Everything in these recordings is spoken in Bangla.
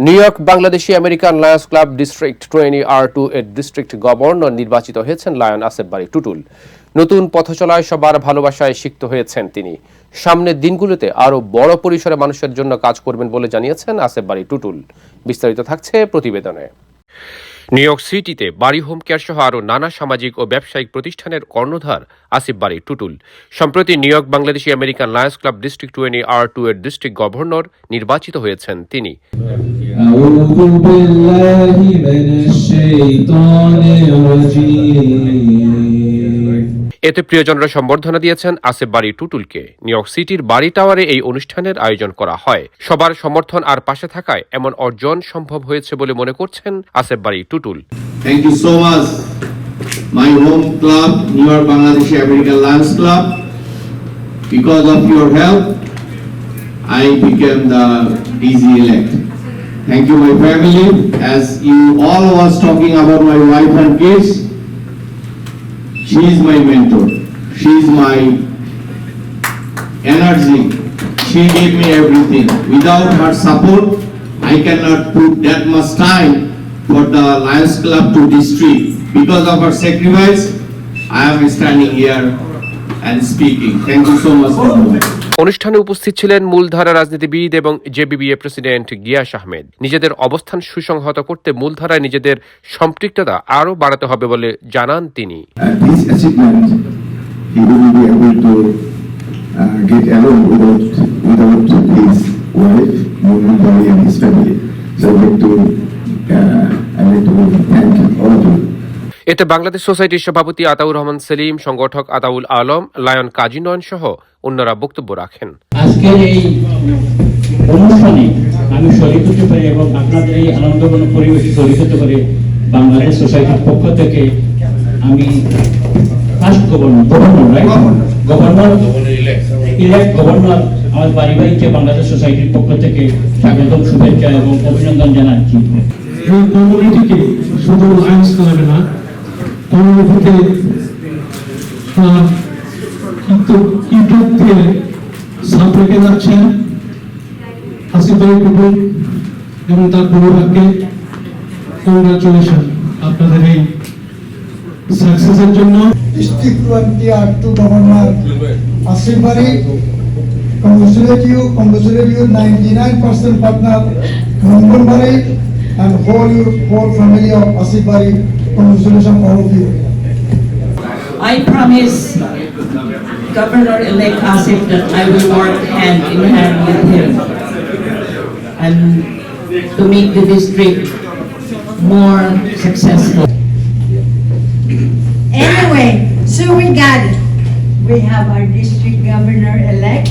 New York Bangladeshi American Lions club district twenty R two এর ডিস্ট্রিক্ট গভর্নর নির্বাচিত হয়েছেন লায়ন আসেফ বাড়ি টুটুল নতুন পথচলায় সবার ভালোবাসায় সিক্ত হয়েছেন তিনি। সামনের দিনগুলোতে আরও বড় পরিসরে মানুষের জন্য কাজ করবেন বলে জানিয়েছেন আসেফ বাড়ি টুটুল বিস্তারিত থাকছে প্রতিবেদনে। নিউ ইয়র্ক সিটিতে বাড়ি হোম কেয়ার সহ আরও নানা সামাজিক ও ব্যবসায়িক প্রতিষ্ঠানের কর্ণধার আসিফ বাড়ি টুটুল সম্প্রতি New York Bangladeshi American Lions Club district twenty R two এর ডিস্ট্রিক্ট গভর্নর নির্বাচিত হয়েছেন তিনি أعوذ بالله من الشيطان الرجيم এতে প্রিয়জনরা সম্বর্ধনা দিয়েছেন আসেফ বাড়ি টুটুলকে। নিউইয়র্ক সিটির বাড়ি টাওয়ারে এই অনুষ্ঠানের আয়োজন করা হয়। সবার সমর্থন আর পাশে থাকায় এমন অর্জন সম্ভব হয়েছে বলে মনে করছেন Asef Bari Tutul. Thank you so much my home club New York Bangladesh American Lions club because of your help I became the DG thank you my family as you all was talking about my she is my mentor. She is my energy. She gave me everything. Without her support, I cannot put that much time for the Lions Club to district. Because of her sacrifice, I am standing here and speaking. Thank you so much for that. অনুষ্ঠানে উপস্থিত ছিলেন মূলধারা রাজনীতিবিদ এবং জেবিবিএ প্রেসিডেন্ট গিয়াস আহমেদ। নিজেদের অবস্থান সুসংহত করতে মূলধারায় নিজেদের সম্পৃক্ততা আরও বাড়াতে হবে বলে জানান তিনি। এতে বাংলাদেশ সোসাইটির সভাপতি আতাউর রহমান সেলিম সংগঠক আতাউল আলম লায়ন কাজী নয়ন সহ অন্যরা বক্তব্য রাখেন। আজকের এই অনুষ্ঠানে আমি শরীর হতে পারি এবং আপনাদের এই পরিবেশে শরীর হতে পারি বাংলাদেশ সোসাইটির পক্ষ থেকে আমি first governor governor right governor elect governor আমার পারিবারিককে বাংলাদেশ সোসাইটির পক্ষ থেকে স্বাগতম শুভেচ্ছা এবং অভিনন্দন জানাচ্ছি। এই কমিউনিটিকে শুধু লায়ন্স ক্লাবে না কিন্তু ইউটিউব দিয়ে সাপ রেখে যাচ্ছেন আসিফ আলী টুটুল এবং তার পরিবারকে কংগ্রাচুলেশন আপনাদের এই সাকসেসের জন্য 20 are to Governor Asif Bari. Congratulate you, congratulate you, 99% partner Mohan Bari and whole whole family of Asif Bari. All of you. I promise Governor-elect Asif that I will work hand in hand with him and to make the district more successful. Anyway, so we got it. We have our district governor-elect,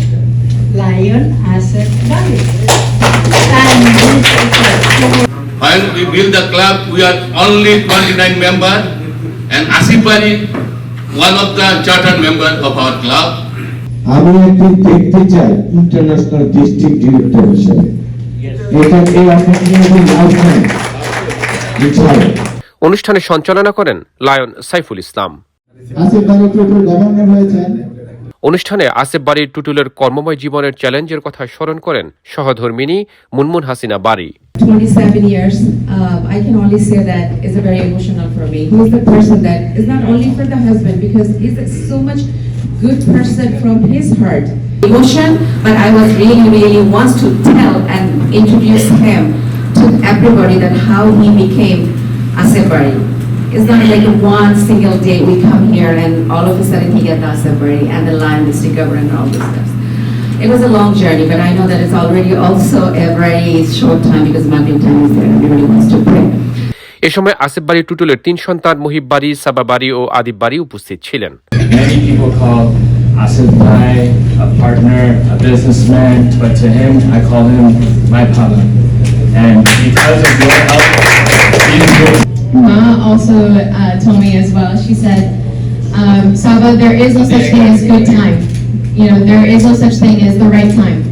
Lion Asset Bali. And When we build the club, we are only 29 members and Asif Bari, one of the charter members of our club. আমি একটি দেখতে চাই ইন্টারন্যাশনাল ডিস্ট্রিক্ট ডিরেক্টর হিসেবে। এটা এই অপরচুনিটি লাভ অনুষ্ঠানে সঞ্চালনা করেন লায়ন সাইফুল ইসলাম। অনুষ্ঠানে আসিফ বাড়ির টুটুলের কর্মময় জীবনের চ্যালেঞ্জের কথা স্মরণ করেন সহধর্মিনী মুনমুন হাসিনা বাড়ি। 27 years, um, I can only say that is a very emotional for me. He's the person that is not only for the husband because he's a so much good person from his heart. Emotion, but I was really, really wants to tell and introduce him to everybody that how he became a Bari. It's not like one single day we come here and all of a sudden he got the Asif Bari and the Lion District Governor and all this stuff. It was a long journey, but I know that it's already also a very short time because Maghrib time is there. Everybody wants to pray. এ সময় আসিফ বাড়ি টুটুলের তিন সন্তান মুহিব বাড়ি সাবা বাড়ি ও আদিব বাড়ি উপস্থিত ছিলেন Many people call Asif Bhai a partner, a businessman, but to him, I call him my papa. And because of your help, he's doing Ma also uh, told me as well, she said, um, Saba, there is no such thing as good time. You know, there is no such thing as the right time.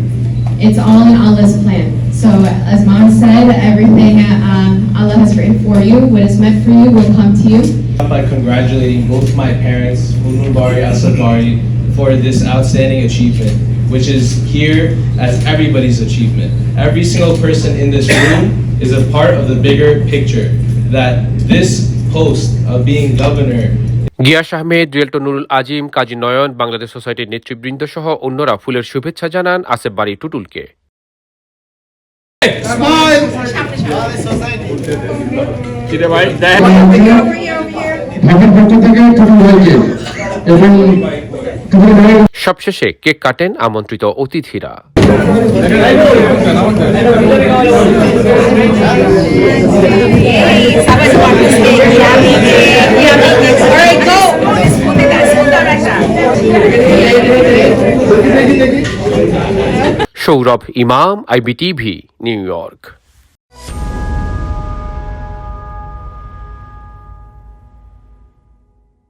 It's all in Allah's plan. So as mom said, everything um, Allah has written for you, what is meant for you will come to you. by congratulating both my parents, Munmun Bari Asad Bari, for this outstanding achievement. which is here as everybody's achievement. Every single person in this room is a part of the bigger picture that this post of being governor Gias Ahmed রিয়েলটো Nurul আজিম কাজী নয়ন বাংলাদেশ সোসাইটির নেতৃবৃন্দ সহ অন্যরা ফুলের শুভেচ্ছা জানান আসেফ বাড়ি টুটুলকে। সবশেষে কেক কাটেন আমন্ত্রিত অতিথিরা। সৌরভ ইমাম আইবিটিভি নিউ ইয়র্ক।